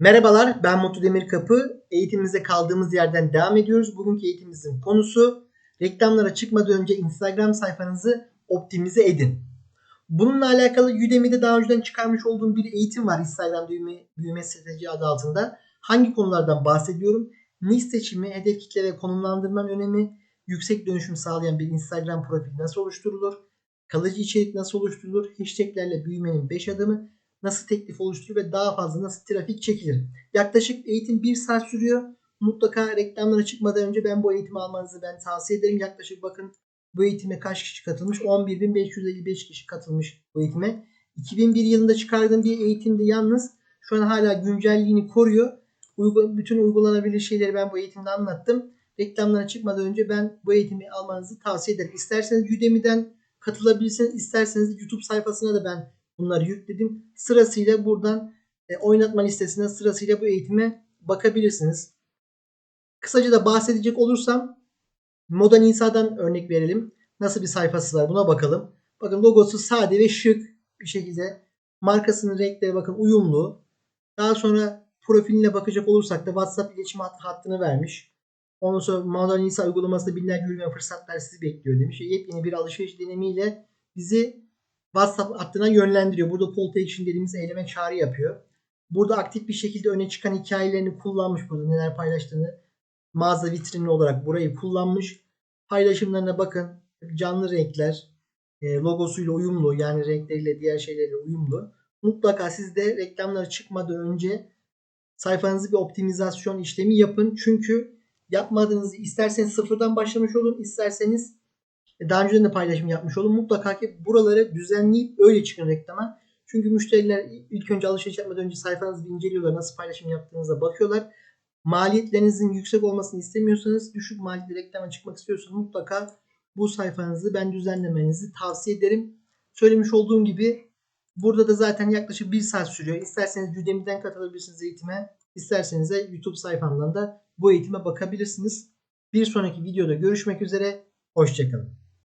Merhabalar, ben Mutlu Demirkapı. Eğitimimize kaldığımız yerden devam ediyoruz. Bugünkü eğitimimizin konusu reklamlara çıkmadan önce Instagram sayfanızı optimize edin. Bununla alakalı Udemy'de daha önceden çıkarmış olduğum bir eğitim var Instagram büyüme, büyüme strateji adı altında. Hangi konulardan bahsediyorum? Niş seçimi, hedef kitle ve konumlandırmanın önemi, yüksek dönüşüm sağlayan bir Instagram profili nasıl oluşturulur? Kalıcı içerik nasıl oluşturulur? Hashtaglerle büyümenin 5 adımı nasıl teklif oluşturulur ve daha fazla nasıl trafik çekilir. Yaklaşık eğitim 1 saat sürüyor. Mutlaka reklamlara çıkmadan önce ben bu eğitimi almanızı ben tavsiye ederim. Yaklaşık bakın bu eğitime kaç kişi katılmış? 11.555 kişi katılmış bu eğitime. 2001 yılında çıkardığım bir eğitimde yalnız şu an hala güncelliğini koruyor. Uygu, bütün uygulanabilir şeyleri ben bu eğitimde anlattım. Reklamlara çıkmadan önce ben bu eğitimi almanızı tavsiye ederim. İsterseniz Udemy'den katılabilirsiniz. isterseniz YouTube sayfasına da ben bunları yükledim. Sırasıyla buradan e, oynatma listesine sırasıyla bu eğitime bakabilirsiniz. Kısaca da bahsedecek olursam Moda Nisa'dan örnek verelim. Nasıl bir sayfası var buna bakalım. Bakın logosu sade ve şık bir şekilde. Markasının renkleri bakın uyumlu. Daha sonra profiline bakacak olursak da WhatsApp iletişim hattını vermiş. Ondan sonra Moda Nisa uygulamasında binlerce ürün fırsatlar sizi bekliyor demiş. Yepyeni bir alışveriş deneyimiyle bizi WhatsApp hattına yönlendiriyor. Burada call to action dediğimiz eyleme çağrı yapıyor. Burada aktif bir şekilde öne çıkan hikayelerini kullanmış burada neler paylaştığını mağaza vitrini olarak burayı kullanmış. Paylaşımlarına bakın canlı renkler e, logosuyla uyumlu yani renkleriyle diğer şeylerle uyumlu. Mutlaka siz de reklamlara çıkmadan önce sayfanızı bir optimizasyon işlemi yapın. Çünkü yapmadığınızı isterseniz sıfırdan başlamış olun isterseniz daha önceden de paylaşım yapmış olun. Mutlaka ki buraları düzenleyip öyle çıkın reklama. Çünkü müşteriler ilk önce alışveriş yapmadan önce sayfanızı inceliyorlar. Nasıl paylaşım yaptığınıza bakıyorlar. Maliyetlerinizin yüksek olmasını istemiyorsanız, düşük maliyetli reklama çıkmak istiyorsanız mutlaka bu sayfanızı ben düzenlemenizi tavsiye ederim. Söylemiş olduğum gibi burada da zaten yaklaşık bir saat sürüyor. İsterseniz Udemy'den katılabilirsiniz eğitime. İsterseniz de YouTube sayfamdan da bu eğitime bakabilirsiniz. Bir sonraki videoda görüşmek üzere. Hoşçakalın.